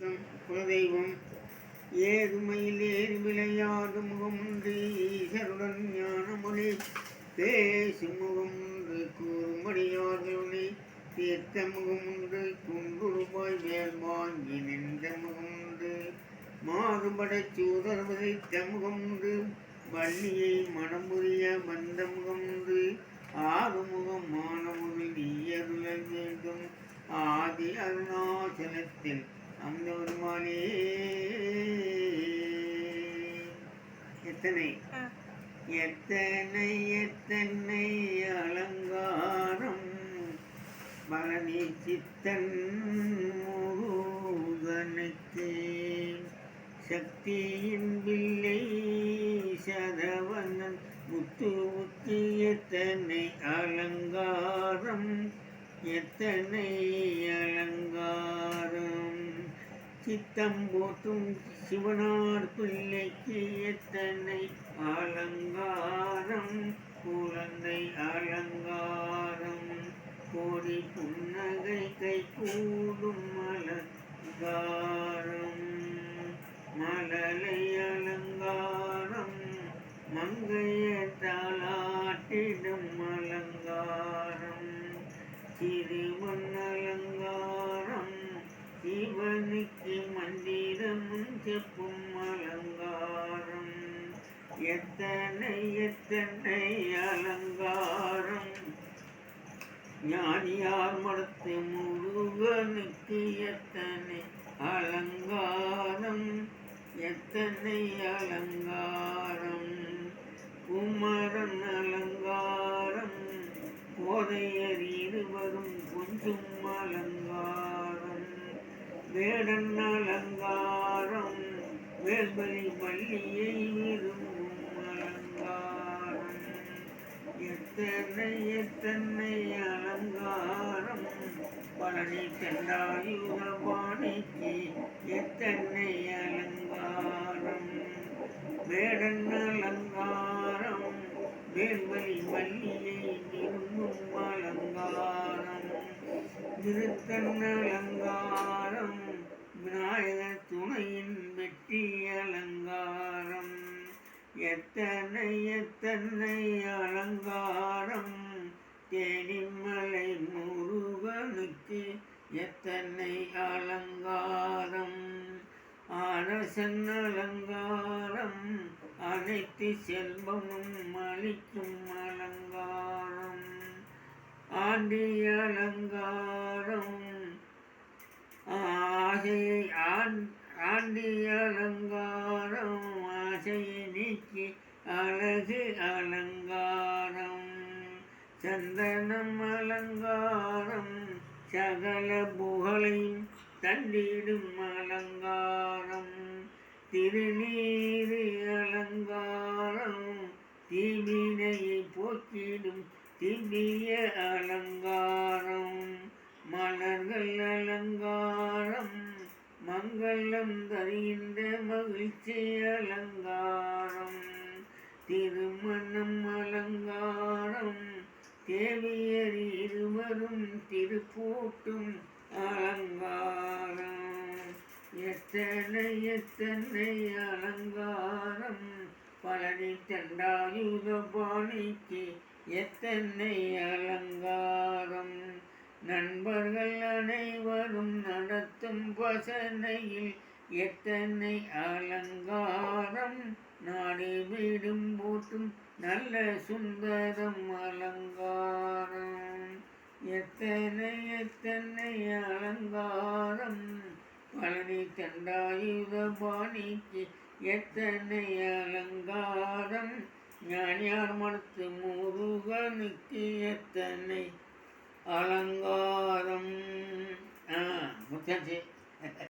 தம் குலதெய்வம். ஏதுமையில் ஏறி விளையாது முகமுன்று ஈசருடன் ஞானமொழி பேசும் முகமுன்று கூறும்படியார்களே தீர்த்த முகமுண்டு குன்றுருபாய் வேல் வாங்கி நின்ற முகமுண்டு மாறுபடச் சூதர்வதை விதைத்த வள்ளியை மனமுறிய வந்த முகமுண்டு ஆறுமுகம் மானமுறை நீ வேண்டும். ஆதி அருணாசலத்தில் அந்த பெருமானே எத்தனை எத்தனை எத்தனை அலங்காரம் பழனி சித்தன் முருகனுக்கு. சக்தியின் பிள்ளை சரவணன் முத்து முத்து எத்தனை அலங்காரம் எத்தனை அலங்காரம்? சித்தம் போற்றும் சிவனார் பிள்ளைக்கு எத்தனை அலங்காரம் குழந்தை எத்தனை எத்தனை அலங்காரம். ஞானியார் மடத்து முருகனுக்கு எத்தனை அலங்காரம். எத்தனை அலங்காரம். குமரன் அலங்காரம். கோதையர் இருவரும் கொஞ்சம் அலங்காரம். வேடன் அலங்காரம். வேல்பலி பள்ளியை விரும்ப எத்தனை தென்னை அலங்காரம் பழனி கண்டாயுத பாணிக்கு எத்தனை அலங்காரம் வேடன் அலங்காரம் வேல்வழி மல்லியை விரும்பும் அலங்காரம். திருத்தன் அலங்காரம் விநாயகர் எத்தனை எத்தனை அலங்காரம் தேனிமலை முருகனுக்கு எத்தனை அலங்காரம்? அரசன் அலங்காரம் அனைத்து செல்வமும் அளிக்கும் அலங்காரம். ஆண்டி அலங்காரம் ஆசையை ஆண்டி அலங்காரம். ஆசையை நீக்கி அழகு அலங்காரம். சந்தனம் அலங்காரம் சகல புகழையும் தண்டிடும் அலங்காரம். திருநீரு அலங்காரம் தீவினையை போக்கிடும் திவ்ய அலங்காரம். மலர்கள் அலங்காரம் மங்களம் தருகின்ற மகிழ்ச்சி அலங்காரம். திருமணம் அலங்காரம் தேவியர் இருவரும் திருப்பூட்டும் அலங்காரம். எத்தனை எத்தனை அலங்காரம் பழனி தண்டாயுத பாணிக்கு எத்தனை அலங்காரம். நண்பர்கள் அனைவரும் நடத்தும் வசனையில் எத்தனை அலங்காரம் நாடி வீடும் போட்டும் நல்ல சுந்தரம் அலங்காரம். எத்தனை எத்தனை அலங்காரம்? பழனி தண்டாயுத பாணிக்கு எத்தனை அலங்காரம்? ஞானியார் மனத்து முருகனுக்கு எத்தனை అలంగారం ముఖ్యం